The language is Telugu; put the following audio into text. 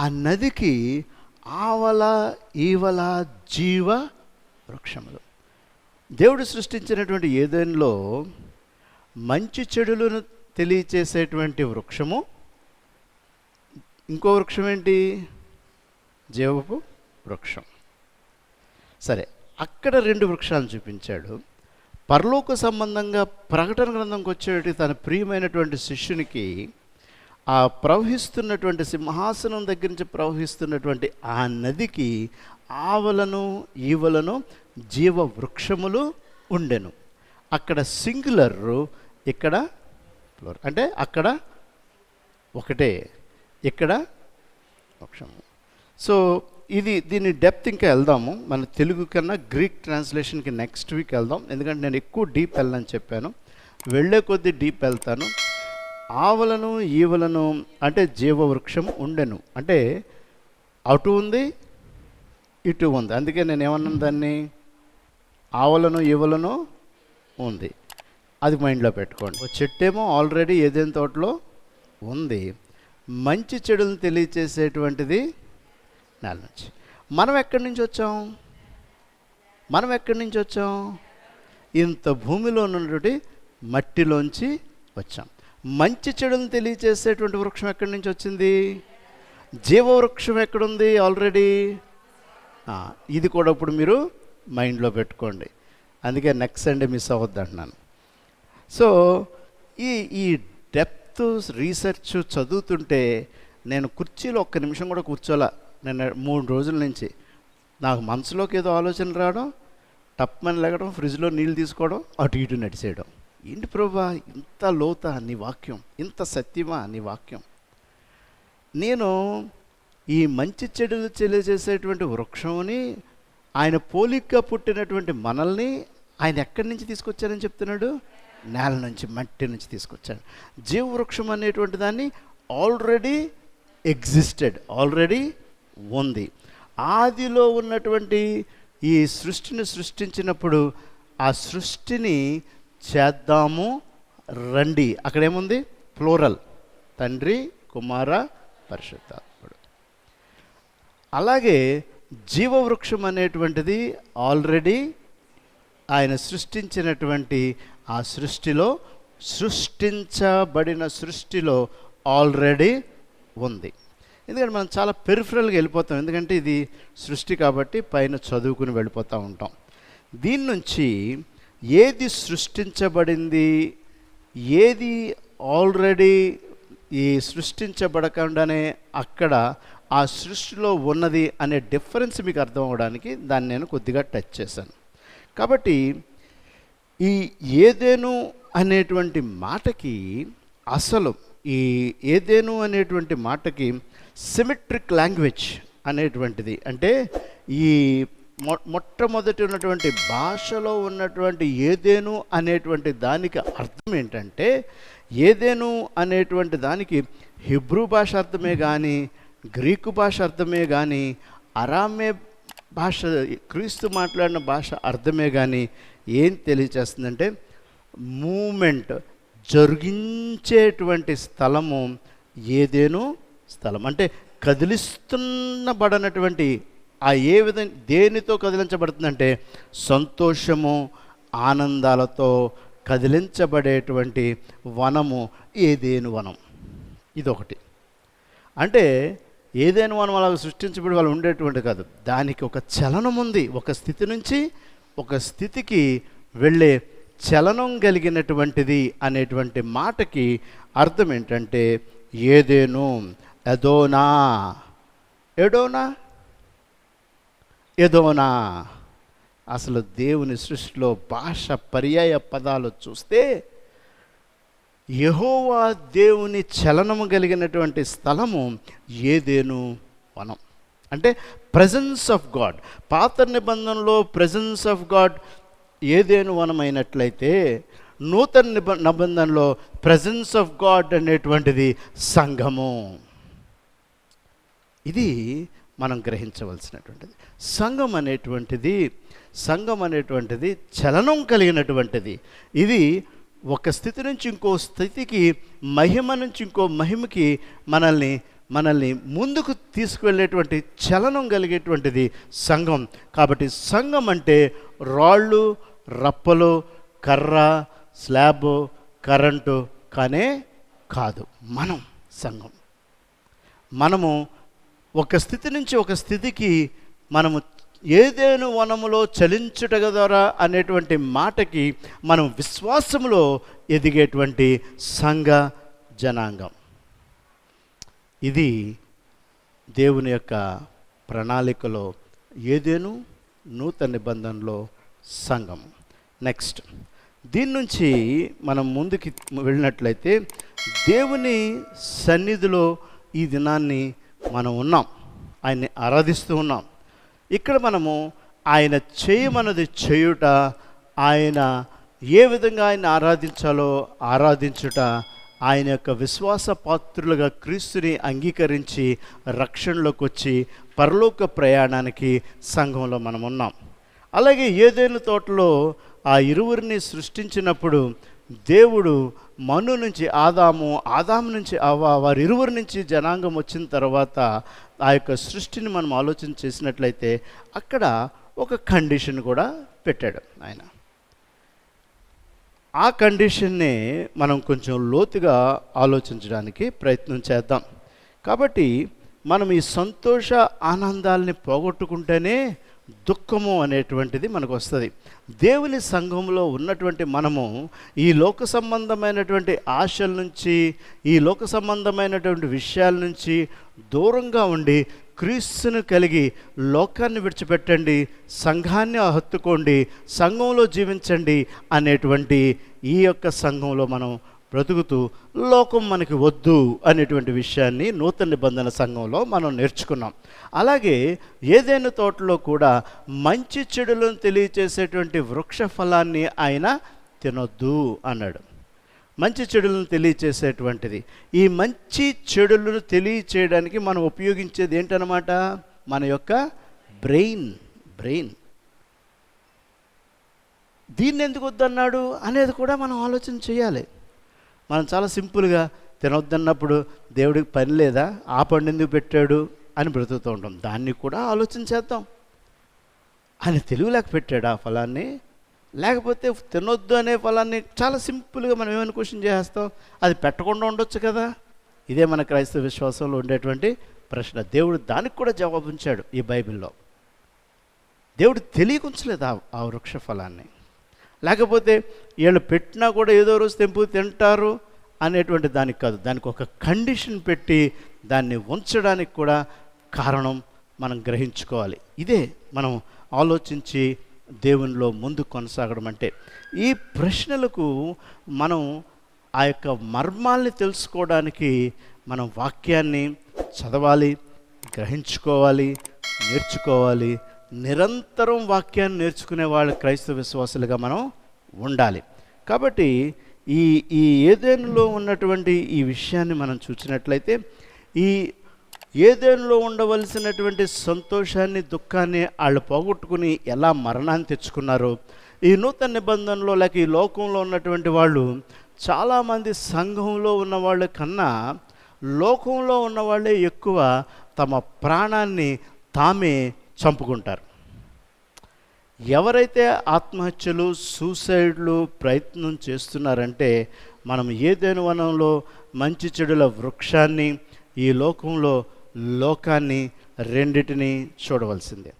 ఆ నదికి ఆవల ఈవల జీవ వృక్షములు. దేవుడు సృష్టించినటువంటి ఏదైనాలో మంచి చెడులను తెలియచేసేటువంటి వృక్షము ఇంకో వృక్షం ఏంటి? జీవపు వృక్షం. సరే అక్కడ రెండు వృక్షాలను చూపించాడు. పరలోక సంబంధంగా ప్రకటన గ్రంథంకి వచ్చేటి తన ప్రియమైనటువంటి శిష్యునికి ఆ ప్రవహిస్తున్నటువంటి సింహాసనం దగ్గర నుంచి ప్రవహిస్తున్నటువంటి ఆ నదికి ఆవలను ఈవలను జీవ వృక్షములు ఉండెను. అక్కడ సింగులర్ ఇక్కడ plural. అంటే అక్కడ ఒకటే ఇక్కడ వృక్షము. సో ఇది దీని డెప్త్ ఇంకా వెళ్దాము. మన తెలుగు కన్నా గ్రీక్ ట్రాన్స్లేషన్కి నెక్స్ట్ వీక్ వెళ్దాం. ఎందుకంటే నేను ఎక్కువ డీప్ వెళ్ళని చెప్పాను. వెళ్ళే కొద్దీ డీప్ వెళ్తాను. ఆవలను ఈవలను అంటే జీవవృక్షం ఉండెను. అంటే అటు ఉంది ఇటు ఉంది. అందుకే నేను ఏమన్నాను దాన్ని? ఆవలను ఈవలను ఉంది. అది మైండ్లో పెట్టుకోండి. చెట్టేమో ఆల్రెడీ ఏదైనా తోటలో ఉంది. మంచి చెడులను తెలియచేసేటువంటిది నెల నుంచి. మనం ఎక్కడి నుంచి వచ్చాం? మనం ఎక్కడి నుంచి వచ్చాం? ఇంత భూమిలో ఉన్నటువంటి మట్టిలోంచి వచ్చాం. మంచి చెడులను తెలియచేసేటువంటి వృక్షం ఎక్కడి నుంచి వచ్చింది? జీవవృక్షం ఎక్కడుంది ఆల్రెడీ ఇది కూడా ఇప్పుడు మీరు మైండ్లో పెట్టుకోండి. అందుకే నెక్స్ట్ సండే మిస్ అవ్వద్దు అంటున్నాను. సో ఈ ఈ డెప్త్ రీసెర్చ్ చదువుతుంటే నేను కుర్చీలో ఒక్క నిమిషం కూడా కూర్చోలా. నేను మూడు రోజుల నుంచి. నాకు మనసులోకి ఏదో ఆలోచన రావడం టప్మని లెగడం ఫ్రిడ్జ్లో నీళ్ళు తీసుకోవడం అటు ఇటు నడిచేయడం. ఏంటి ప్రభా? ఇంత లోత నీ వాక్యం ఇంత సత్యమా నీ వాక్యం? నేను ఈ మంచి చెడులు తెలియజేసేటువంటి వృక్షంని ఆయన పోలిక్గా పుట్టినటువంటి మనల్ని ఆయన ఎక్కడి నుంచి తీసుకొచ్చారని చెప్తున్నాడు? నేల నుంచి మట్టి నుంచి తీసుకొచ్చాడు. జీవవృక్షం అనేటువంటి దాన్ని ఆల్రెడీ ఎగ్జిస్టెడ్ ఆల్రెడీ ఉంది. ఆదిలో ఉన్నటువంటి ఈ సృష్టిని సృష్టించినప్పుడు ఆ సృష్టిని చేద్దాము రండి. అక్కడేముంది? ఫ్లోరల్ తండ్రి కుమార పరిశుద్ధాత్ముడు అలాగే జీవవృక్షం అనేటువంటిది ఆల్రెడీ ఆయన సృష్టించినటువంటి ఆ సృష్టిలో సృష్టించబడిన సృష్టిలో ఆల్రెడీ ఉంది. ఎందుకంటే మనం చాలా పెరిఫరల్గా వెళ్ళిపోతాం. ఎందుకంటే ఇది సృష్టి కాబట్టి పైన చదువుకుని వెళ్ళిపోతూ ఉంటాం. దీని నుంచి ఏది సృష్టించబడింది ఏది ఆల్రెడీ ఈ సృష్టించబడకుండానే అక్కడ ఆ సృష్టిలో ఉన్నది అనే డిఫరెన్స్ మీకు అర్థం అవ్వడానికి దాన్ని నేను కొద్దిగా టచ్ చేశాను. కాబట్టి ఈ ఏదేను అనేటువంటి మాటకి అసలు ఈ ఏదేను అనేటువంటి మాటకి సిమెట్రిక్ లాంగ్వేజ్ అనేటువంటిది. అంటే ఈ మొ మొట్టమొదటి ఉన్నటువంటి భాషలో ఉన్నటువంటి ఏదేను అనేటువంటి దానికి అర్థం ఏంటంటే ఏదేను అనేటువంటి దానికి హిబ్రూ భాష అర్థమే కానీ గ్రీకు భాష అర్థమే కానీ అరామే భాష క్రీస్తు మాట్లాడిన భాష అర్థమే కానీ ఏం తెలియచేస్తుందంటే మూమెంట్ జరిగించేటువంటి స్థలము ఏదేను స్థలం. అంటే కదిలిస్తున్నబడనటువంటి ఆ ఏ విధంగా దేనితో కదిలించబడుతుందంటే సంతోషము ఆనందాలతో కదిలించబడేటువంటి వనము ఏదేను వనం. ఇదొకటి. అంటే ఏదైనా మనం అలా సృష్టించబడి వాళ్ళు ఉండేటువంటి కాదు. దానికి ఒక చలనం ఉంది. ఒక స్థితి నుంచి ఒక స్థితికి వెళ్ళే చలనం కలిగినటువంటిది అనేటువంటి మాటకి అర్థం ఏంటంటే ఏదేను? ఎదోనా ఎడోనా? ఏదోనా అసలు దేవుని సృష్టిలో భాష పర్యాయ పదాలు చూస్తే యహోవా దేవుని చలనము కలిగినటువంటి స్థలము ఏదేను వనం. అంటే ప్రజెన్స్ ఆఫ్ గాడ్ పాత నిబంధనలో ప్రజెన్స్ ఆఫ్ గాడ్ ఏదేను వనమైనట్లయితే నూతన నిబ నిబంధనలో ప్రజెన్స్ ఆఫ్ గాడ్ అనేటువంటిది సంఘము. ఇది మనం గ్రహించవలసినటువంటిది. సంఘం అనేటువంటిది సంఘం అనేటువంటిది చలనం కలిగినటువంటిది. ఇది ఒక స్థితి నుంచి ఇంకో స్థితికి మహిమ నుంచి ఇంకో మహిమకి మనల్ని మనల్ని ముందుకు తీసుకువెళ్ళేటువంటి చలనం కలిగేటువంటిది సంఘం. కాబట్టి సంఘం అంటే రాళ్ళు రప్పలు కర్ర స్లాబ్ కరెంటు కానే కాదు. మనం సంఘం. మనము ఒక స్థితి నుంచి ఒక స్థితికి మనము ఏదేను వనములో చలించుట ద్వారా అనేటువంటి మాటకి మనం విశ్వాసములో ఎదిగేటువంటి సంఘ జనాంగం. ఇది దేవుని యొక్క ప్రణాళికలో ఏదేను నూతన నిబంధనలో సంఘం. నెక్స్ట్ దీని నుంచి మనం ముందుకి వెళ్ళినట్లయితే దేవుని సన్నిధిలో ఈ దినాన్ని మనం ఉన్నాం. ఆయన్ని ఆరాధిస్తూ ఉన్నాం. ఇక్కడ మనము ఆయన చేయమన్నది చేయుట ఆయన ఏ విధంగా ఆయన ఆరాధించాలో ఆరాధించుట ఆయన యొక్క విశ్వాస పాత్రులుగా క్రీస్తుని అంగీకరించి రక్షణలోకి వచ్చి పరలోక ప్రయాణానికి సంఘంలో మనం ఉన్నాం. అలాగే ఏదైనా తోటలో ఆ ఇరువురిని సృష్టించినప్పుడు దేవుడు మను నుంచి ఆదాము ఆదాము నుంచి అవ్వ వారి ఇరువురి నుంచి జనాంగం వచ్చిన తర్వాత ఆ యొక్క సృష్టిని మనం ఆలోచన చేసినట్లయితే అక్కడ ఒక కండిషన్ కూడా పెట్టాడు ఆయన. ఆ కండిషన్ని మనం కొంచెం లోతుగా ఆలోచించడానికి ప్రయత్నం చేద్దాం. కాబట్టి మనం ఈ సంతోష ఆనందాలని పోగొట్టుకుంటేనే దుఃఖము అనేటువంటిది మనకు వస్తుంది దేవుని సంఘంలో ఉన్నటువంటి మనము ఈ లోక సంబంధమైనటువంటి ఆశల నుంచి ఈ లోక సంబంధమైనటువంటి విషయాల నుంచి దూరంగా ఉండి క్రీస్తును కలిగి లోకాన్ని విడిచిపెట్టండి సంఘాన్ని హత్తుకోండి సంఘంలో జీవించండి అనేటువంటి ఈ యొక్క సంఘంలో మనం బ్రతుకుతూ లోకం మనకి వద్దు అనేటువంటి విషయాన్ని నూతన నిబంధన సంఘంలో మనం నేర్చుకున్నాం. అలాగే ఏదైనా తోటలో కూడా మంచి చెడులను తెలియచేసేటువంటి వృక్ష ఫలాన్ని ఆయన తినొద్దు అన్నాడు. మంచి చెడులను తెలియచేసేటువంటిది. ఈ మంచి చెడులను తెలియచేయడానికి మనం ఉపయోగించేది ఏంటనమాట మన యొక్క బ్రెయిన్ బ్రెయిన్. దీన్ని ఎందుకు వద్దన్నాడు అనేది కూడా మనం ఆలోచన చేయాలి. మనం చాలా సింపుల్గా తినొద్దన్నప్పుడు దేవుడికి పని లేదా? ఆ పండు ఎందుకు పెట్టాడు? అని బ్రతుకుతూ ఉంటాం. దాన్ని కూడా ఆలోచన చేద్దాం. ఆయన తెలుగులేక పెట్టాడు ఆ ఫలాన్ని. లేకపోతే తినొద్దు అనే ఫలాన్ని చాలా సింపుల్గా మనం ఏమైనా క్వశ్చన్ చేస్తాం అది పెట్టకుండా ఉండొచ్చు కదా? ఇదే మన క్రైస్తవ విశ్వాసంలో ఉండేటువంటి ప్రశ్న. దేవుడు దానికి కూడా జవాబు ఉంచాడు ఈ బైబిల్లో. దేవుడు తెలియకుంచలేదు ఆ వృక్ష ఫలాన్ని. లేకపోతే వీళ్ళు పెట్టినా కూడా ఏదో రోజు తెంపు తింటారు అనేటువంటి దానికి కాదు. దానికి ఒక కండిషన్ పెట్టి దాన్ని ఉంచడానికి కూడా కారణం మనం గ్రహించుకోవాలి. ఇదే మనం ఆలోచించి దేవునిలో ముందు కొనసాగడం అంటే ఈ ప్రశ్నలకు మనం ఆ యొక్క మర్మాల్ని తెలుసుకోవడానికి మనం వాక్యాన్ని చదవాలి గ్రహించుకోవాలి నేర్చుకోవాలి నిరంతరం వాక్యాన్ని నేర్చుకునే వాళ్ళు క్రైస్తవ విశ్వాసులుగా మనం ఉండాలి. కాబట్టి ఈ ఈ ఏదేనులో ఉన్నటువంటి ఈ విషయాన్ని మనం చూసినట్లయితే ఈ ఏదేనులో ఉండవలసినటువంటి సంతోషాన్ని దుఃఖాన్ని వాళ్ళు పోగొట్టుకుని ఎలా మరణాన్ని తెచ్చుకున్నారో ఈ నూతన నిబంధనలో లేక ఈ లోకంలో ఉన్నటువంటి వాళ్ళు చాలామంది సంఘంలో ఉన్న వాళ్ళ కన్నా లోకంలో ఉన్న వాళ్ళే ఎక్కువ తమ ప్రాణాన్ని తామే చంపుకుంటారు. ఎవరైతే ఆత్మహత్యలు సూసైడ్లు ప్రయత్నం చేస్తున్నారంటే మనం ఏదేను వనంలో మంచి చెడుల వృక్షాన్ని ఈ లోకంలో లోకాన్ని రెండిటిని చూడవలసిందే.